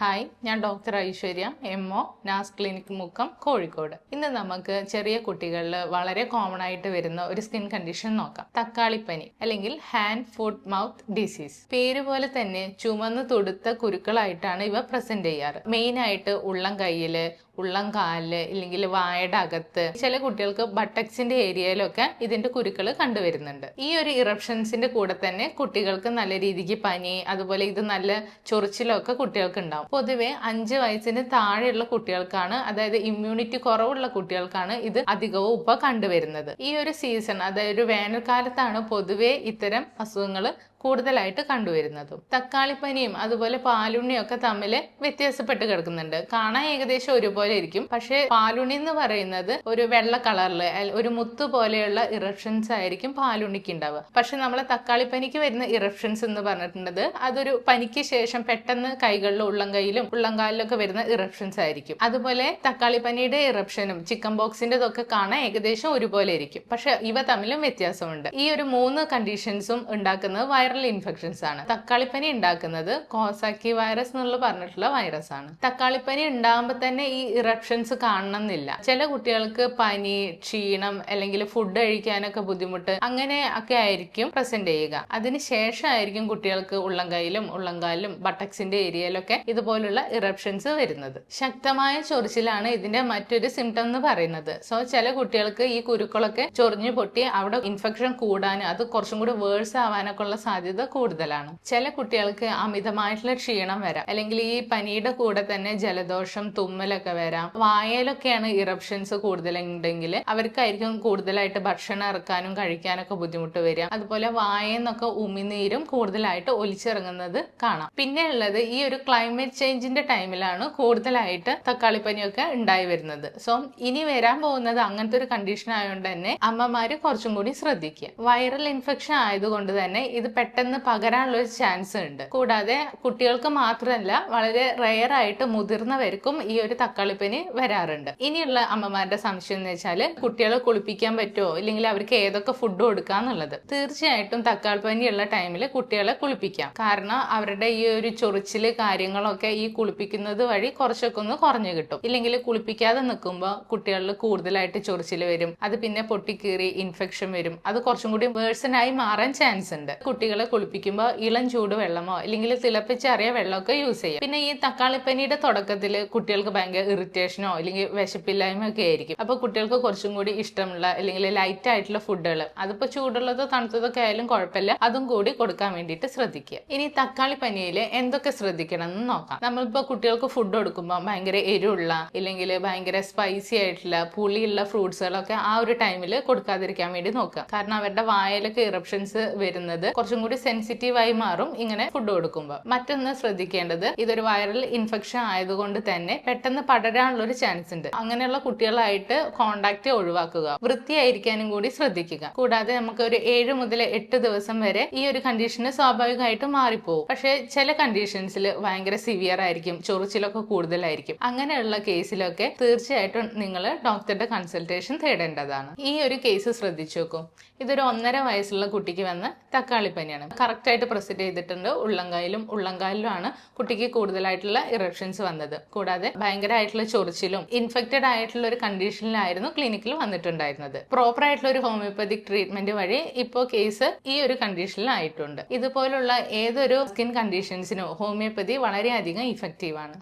Hi ഞാൻ doctor Aishwarya M O Naz clinic Mukkam Kozhikode. ഇന്ന് നമുക്ക് ചെറിയ കുട്ടികളിൽ വളരെ കോമൺ ആയിട്ട് വരുന്ന ഒരു സ്കിൻ കണ്ടീഷൻ നോക്കാം. തക്കാളിപ്പനി അല്ലെങ്കിൽ ഹാൻഡ് ഫുഡ് മൗത്ത് ഡിസീസ് പേര് പോലെ തന്നെ ചുമന്ന് തുടുത്ത കുരുക്കളായിട്ടാണ് ഇവ പ്രസന്റ് ചെയ്യാറ്. മെയിൻ ആയിട്ട് ഉള്ളം കയ്യിൽ ഉള്ളം കാലിൽ ഇല്ലെങ്കിൽ വായയുടെ അകത്ത്. ചില കുട്ടികൾക്ക് ബട്ടക്സിന്റെ ഏരിയയിലൊക്കെ ഇതിന്റെ കുരുക്കൾ കണ്ടുവരുന്നുണ്ട്. ഈ ഒരു ഇറപ്ഷൻസിന്റെ കൂടെ തന്നെ കുട്ടികൾക്ക് നല്ല രീതിക്ക് പനി അതുപോലെ ഇത് നല്ല ചൊറിച്ചിലൊക്കെ കുട്ടികൾക്ക് ഉണ്ടാവും. പൊതുവെ അഞ്ച് വയസ്സിന് താഴെയുള്ള കുട്ടികൾക്കാണ് അതായത് ഇമ്മ്യൂണിറ്റി കുറവുള്ള കുട്ടികൾക്കാണ് ഇത് അധികവും ഇപ്പൊ കണ്ടുവരുന്നത്. ഈ ഒരു സീസൺ അതായത് വേനൽക്കാലത്താണ് പൊതുവെ ഇത്തരം അസുഖങ്ങൾ കൂടുതലായിട്ട് കണ്ടുവരുന്നതും. തക്കാളിപ്പനിയും അതുപോലെ പാലുണ്ണിയും ഒക്കെ തമ്മിൽ വ്യത്യാസപ്പെട്ട് കിടക്കുന്നുണ്ട്. കാണാൻ ഏകദേശം ഒരുപോലെ ഇരിക്കും. പക്ഷേ പാലുണ്ണി എന്ന് പറയുന്നത് ഒരു വെള്ള കളറിൽ ഒരു മുത്ത് പോലെയുള്ള ഇറപ്ഷൻസ് ആയിരിക്കും പാലുണ്ണിക്ക് ഉണ്ടാവുക. പക്ഷെ നമ്മളെ തക്കാളിപ്പനിക്ക് വരുന്ന ഇറപ്ഷൻസ് എന്ന് പറഞ്ഞിട്ടുള്ളത് അതൊരു പനിക്ക് ശേഷം പെട്ടെന്ന് കൈകളിലും ഉള്ളം കൈയിലും ഉള്ളംകാലിലൊക്കെ വരുന്ന ഇറപ്ഷൻസ് ആയിരിക്കും. അതുപോലെ തക്കാളിപ്പനിയുടെ ഇറപ്ഷനും ചിക്കൻ ബോക്സിന്റെതൊക്കെ കാണാൻ ഏകദേശം ഒരുപോലെ ഇരിക്കും. പക്ഷെ ഇവ തമ്മിലും വ്യത്യാസമുണ്ട്. ഈ ഒരു മൂന്ന് കണ്ടീഷൻസും ഉണ്ടാക്കുന്നത് വൈറൽ ഇൻഫെക്ഷൻസ് ആണ്. തക്കാളിപ്പനി ഉണ്ടാക്കുന്നത് കോസാക്കി വൈറസ് എന്നുള്ള പറഞ്ഞിട്ടുള്ള വൈറസ് ആണ്. തക്കാളിപ്പനി ഉണ്ടാകുമ്പോൾ തന്നെ ഈ ഇറപ്ഷൻസ് കാണണമെന്നില്ല. ചില കുട്ടികൾക്ക് പനി ക്ഷീണം അല്ലെങ്കിൽ ഫുഡ് കഴിക്കാനൊക്കെ ബുദ്ധിമുട്ട് അങ്ങനെ ഒക്കെ ആയിരിക്കും പ്രസന്റ് ചെയ്യുക. അതിന് ശേഷമായിരിക്കും കുട്ടികൾക്ക് ഉള്ളംകൈയിലും ഉള്ളംകാലിലും ബട്ടക്സിന്റെ ഏരിയയിലൊക്കെ ഇതുപോലുള്ള ഇറപ്ഷൻസ് വരുന്നത്. ശക്തമായ ചൊറിച്ചിലാണ് ഇതിന്റെ മറ്റൊരു സിംറ്റം എന്ന് പറയുന്നത്. സോ ചില കുട്ടികൾക്ക് ഈ കുരുക്കളൊക്കെ ചൊറിഞ്ഞു പൊട്ടി അവിടെ ഇൻഫെക്ഷൻ കൂടാനും അത് കുറച്ചും കൂടി വേഴ്സ് ആവാനൊക്കെ ഉള്ള കൂടുതലാണ്. ചില കുട്ടികൾക്ക് അമിതമായിട്ടുള്ള ക്ഷീണം വരാം. അല്ലെങ്കിൽ ഈ പനിയുടെ കൂടെ തന്നെ ജലദോഷം തുമ്മലൊക്കെ വരാം. വായയിലൊക്കെയാണ് ഇറപ്ഷൻസ് കൂടുതലുണ്ടെങ്കിൽ അവർക്കായിരിക്കും കൂടുതലായിട്ട് ഭക്ഷണം ഇറക്കാനും കഴിക്കാനൊക്കെ ബുദ്ധിമുട്ട് വരിക. അതുപോലെ വായെന്നൊക്കെ ഉമിനീരും കൂടുതലായിട്ട് ഒലിച്ചിറങ്ങുന്നത് കാണാം. പിന്നെ ഉള്ളത് ഈ ഒരു ക്ലൈമറ്റ് ചേഞ്ചിന്റെ ടൈമിലാണ് കൂടുതലായിട്ട് തക്കാളിപ്പനിയൊക്കെ ഉണ്ടായി വരുന്നത്. സോ ഇനി വരാൻ പോകുന്നത് അങ്ങനത്തെ ഒരു കണ്ടീഷൻ ആയതുകൊണ്ട് തന്നെ അമ്മമാര് കുറച്ചും കൂടി ശ്രദ്ധിക്കുക. വൈറൽ ഇൻഫെക്ഷൻ ആയതുകൊണ്ട് തന്നെ ഇത് പെട്ടെന്ന് പകരാനുള്ള ഒരു ചാൻസ് ഉണ്ട്. കൂടാതെ കുട്ടികൾക്ക് മാത്രമല്ല വളരെ റെയർ ആയിട്ട് മുതിർന്നവർക്കും ഈ ഒരു തക്കാളിപ്പനി വരാറുണ്ട്. ഇനിയുള്ള അമ്മമാരുടെ സംശയം എന്ന് വെച്ചാൽ കുട്ടികളെ കുളിപ്പിക്കാൻ പറ്റുമോ ഇല്ലെങ്കിൽ അവർക്ക് ഏതൊക്കെ ഫുഡ് കൊടുക്കാന്നുള്ളത് തീർച്ചയായിട്ടും തക്കാളിപ്പനി ഉള്ള ടൈമിൽ കുട്ടികളെ കുളിപ്പിക്കാം. കാരണം അവരുടെ ഈ ഒരു ചൊറിച്ചിൽ കാര്യങ്ങളൊക്കെ ഈ കുളിപ്പിക്കുന്നത് വഴി കുറച്ചൊക്കെ ഒന്ന് കുറഞ്ഞു കിട്ടും. ഇല്ലെങ്കിൽ കുളിപ്പിക്കാതെ നിൽക്കുമ്പോൾ കുട്ടികളിൽ കൂടുതലായിട്ട് ചൊറിച്ചിൽ വരും. അത് പിന്നെ പൊട്ടിക്കീറി ഇൻഫെക്ഷൻ വരും. അത് കുറച്ചും കൂടി വേഴ്സനായി മാറാൻ ചാൻസ് ഉണ്ട്. കുട്ടികളെ കുളിപ്പിക്കുമ്പോൾ ഇളം ചൂട് വെള്ളമോ അല്ലെങ്കിൽ തിളപ്പിച്ചറിയ വെള്ളമൊക്കെ യൂസ് ചെയ്യാം. പിന്നെ ഈ തക്കാളിപ്പനിയുടെ തുടക്കത്തിൽ കുട്ടികൾക്ക് ഭയങ്കര ഇറിറ്റേഷനോ അല്ലെങ്കിൽ വിശപ്പില്ലായ്മ ഒക്കെ ആയിരിക്കും. അപ്പൊ കുട്ടികൾക്ക് കുറച്ചും കൂടി ഇഷ്ടമുള്ള അല്ലെങ്കിൽ ലൈറ്റ് ആയിട്ടുള്ള ഫുഡുകൾ അതിപ്പോ ചൂടുള്ളതോ തണുത്തതൊക്കെ ആയാലും കുഴപ്പമില്ല അതും കൂടി കൊടുക്കാൻ വേണ്ടിയിട്ട് ശ്രദ്ധിക്കുക. ഇനി തക്കാളി പനിയിൽ എന്തൊക്കെ ശ്രദ്ധിക്കണം എന്ന് നോക്കാം. നമ്മളിപ്പോ കുട്ടികൾക്ക് ഫുഡ് കൊടുക്കുമ്പോൾ ഭയങ്കര എരിവുള്ള ഇല്ലെങ്കിൽ ഭയങ്കര സ്പൈസി ആയിട്ടുള്ള പുളിയുള്ള ഫ്രൂട്ട്സുകളൊക്കെ ആ ഒരു ടൈമിൽ കൊടുക്കാതിരിക്കാൻ വേണ്ടി നോക്കുക. കാരണം അവരുടെ വായലൊക്കെ ഇറപ്ഷൻസ് വരുന്നത് കുറച്ചും കൂടി സെൻസിറ്റീവ് ആയി മാറും ഇങ്ങനെ ഫുഡ് കൊടുക്കുമ്പോൾ മറ്റൊന്ന് ശ്രദ്ധിക്കേണ്ടത് ഇതൊരു വൈറൽ ഇൻഫെക്ഷൻ ആയതുകൊണ്ട് തന്നെ പെട്ടെന്ന് പടരാനുള്ള ഒരു ചാൻസ് ഉണ്ട്. അങ്ങനെയുള്ള കുട്ടികളായിട്ട് കോണ്ടാക്ട് ഒഴിവാക്കുക. വൃത്തിയായിരിക്കാനും കൂടി ശ്രദ്ധിക്കുക. കൂടാതെ നമുക്ക് ഒരു ഏഴ് മുതൽ എട്ട് ദിവസം വരെ ഈ ഒരു കണ്ടീഷന് സ്വാഭാവികമായിട്ടും മാറിപ്പോകും പക്ഷേ ചില കണ്ടീഷൻസിൽ ഭയങ്കര സിവിയർ ആയിരിക്കും ചൊറിച്ചിലൊക്കെ കൂടുതലായിരിക്കും. അങ്ങനെയുള്ള കേസിലൊക്കെ തീർച്ചയായിട്ടും നിങ്ങൾ ഡോക്ടറുടെ കൺസൾട്ടേഷൻ തേടേണ്ടതാണ്. ഈ ഒരു കേസ് ശ്രദ്ധിച്ചു നോക്കും. ഇതൊരു ഒന്നര വയസ്സുള്ള കുട്ടിക്ക് വന്ന തക്കാളിപ്പനിയാണ് കറക്റ്റ് ആയിട്ട് പ്രസന്റ് ചെയ്തിട്ടുണ്ട്. ഉള്ളംകായിലും ഉള്ളംകാലിലുമാണ് കുട്ടിക്ക് കൂടുതലായിട്ടുള്ള ഇറപ്ഷൻസ് വന്നത്. കൂടാതെ ഭയങ്കരമായിട്ടുള്ള ചൊറിച്ചിലും ഇൻഫെക്റ്റഡ് ആയിട്ടുള്ള ഒരു കണ്ടീഷനിലായിരുന്നു ക്ലിനിക്കിൽ വന്നിട്ടുണ്ടായിരുന്നത്. പ്രോപ്പർ ആയിട്ടുള്ള ഒരു ഹോമിയോപ്പതിക് ട്രീറ്റ്മെന്റ് വഴി ഇപ്പോൾ കേസ് ഈ ഒരു കണ്ടീഷനിലായിട്ടുണ്ട്. ഇതുപോലുള്ള ഏതൊരു സ്കിൻ കണ്ടീഷൻസിനും ഹോമിയോപ്പതി വളരെയധികം ഇഫക്റ്റീവ് ആണ്.